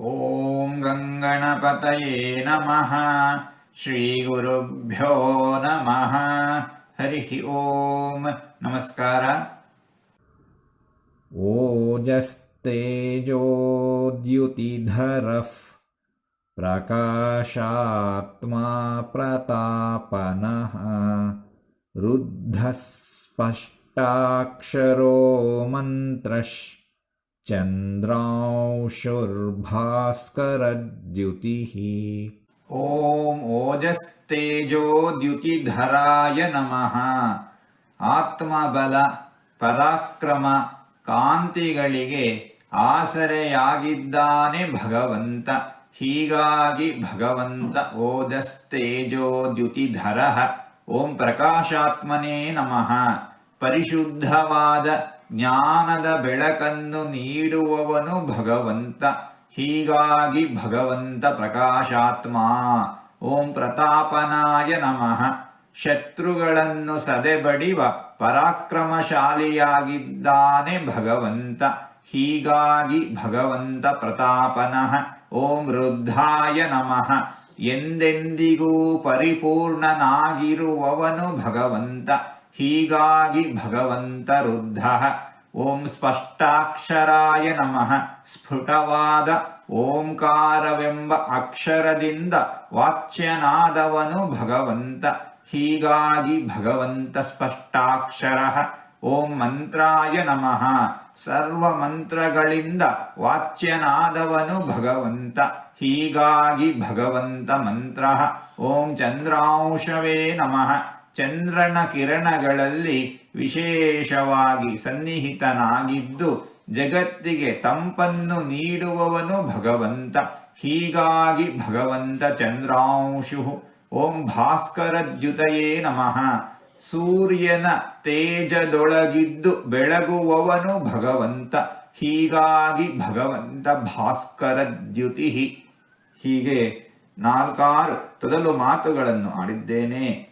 ॐ गङ्गणपतये नमः। श्रीगुरुभ्यो नमः। हरिः ॐ नमस्कार। ओजस्तेजोद्युतिधरः। प्रकाशात्मा प्रतापनः। रुद्धस्पष्टाक्षरो मन्त्रश्च। मन्त्रश्चन्द्रांशुर्भास्करद्युतिः ಓಂ ಓಜಸ್ತೇಜೋದ್ಯುತಿಧರಾಯ ನಮಃ ಆತ್ಮಬಲ ಪರಾಕ್ರಮ ಕಾಂತಿಗಳಿಗೆ ಆಸರೆಯಾಗಿದ್ದಾನೆ ಭಗವಂತ ಹೀಗಾಗಿ ಭಗವಂತ ಓಜಸ್ತೇಜೋದ್ಯುತಿಧರ ಓಂ ಪ್ರಕಾಶಾತ್ಮನೇ ನಮಃ ಪರಿಶುದ್ಧವಾದ ಜ್ಞಾನದ ಬೆಳಕನ್ನು ನೀಡುವವನು ಭಗವಂತ. ಹೀಗಾಗಿ ಭಗವಂತ ಪ್ರಕಾಶಾತ್ಮ. ಓಂ ಪ್ರತಾಪನಾಯ ನಮಃ. ಶತ್ರುಗಳನ್ನು ಸದೆಬಡಿವ ಪರಾಕ್ರಮಶಾಲಿಯಾಗಿದ್ದಾನೆ ಭಗವಂತ. ಹೀಗಾಗಿ ಭಗವಂತ ಪ್ರತಾಪನಃ. ಓಂ ವೃದ್ಧಾಯ ನಮಃ. ಎಂದೆಂದಿಗೂ ಪರಿಪೂರ್ಣನಾಗಿರುವವನು ಭಗವಂತ. ಹೀಗಾಗಿ ಭಗವಂತ ರುದ್ಧ ಓಂ ಸ್ಪಷ್ಟಾಕ್ಷರಾಯ ನಮಃ. ಸ್ಫುಟವಾದ ಓಂಕಾರವೆಂಬ ಅಕ್ಷರದಿಂದ ವಾಚ್ಯನಾದವನು ಭಗವಂತ. ಹೀಗಾಗಿ ಭಗವಂತ ಸ್ಪಷ್ಟಾಕ್ಷರ. ಓಂ ಮಂತ್ರಾಯ ನಮಃ. ಸರ್ವ ಮಂತ್ರಗಳಿಂದ ವಾಚ್ಯನಾದವನು ಭಗವಂತ. ಹೀಗಾಗಿ ಭಗವಂತ ಮಂತ್ರ. ಓಂ ಚಂದ್ರಾಂಶವೇ ನಮಃ. ಚಂದ್ರನ ಕಿರಣಗಳಲ್ಲಿ ವಿಶೇಷವಾಗಿ ಸನ್ನಿಹಿತನಾಗಿದ್ದು ಜಗತ್ತಿಗೆ ತಂಪನ್ನು ನೀಡುವವನು ಭಗವಂತ. ಹೀಗಾಗಿ ಭಗವಂತ ಚಂದ್ರಾಂಶು. ಓಂ ಭಾಸ್ಕರದ್ಯುತಯೇ ನಮಃ. ಸೂರ್ಯನ ತೇಜದೊಳಗಿದ್ದು ಬೆಳಗುವವನು ಭಗವಂತ. ಹೀಗಾಗಿ ಭಗವಂತ ಭಾಸ್ಕರದ್ಯುತಿ. ಹೀಗೆ ನಾಲ್ಕಾರು ತೊದಲು ಮಾತುಗಳನ್ನು ಆಡಿದ್ದೇನೆ.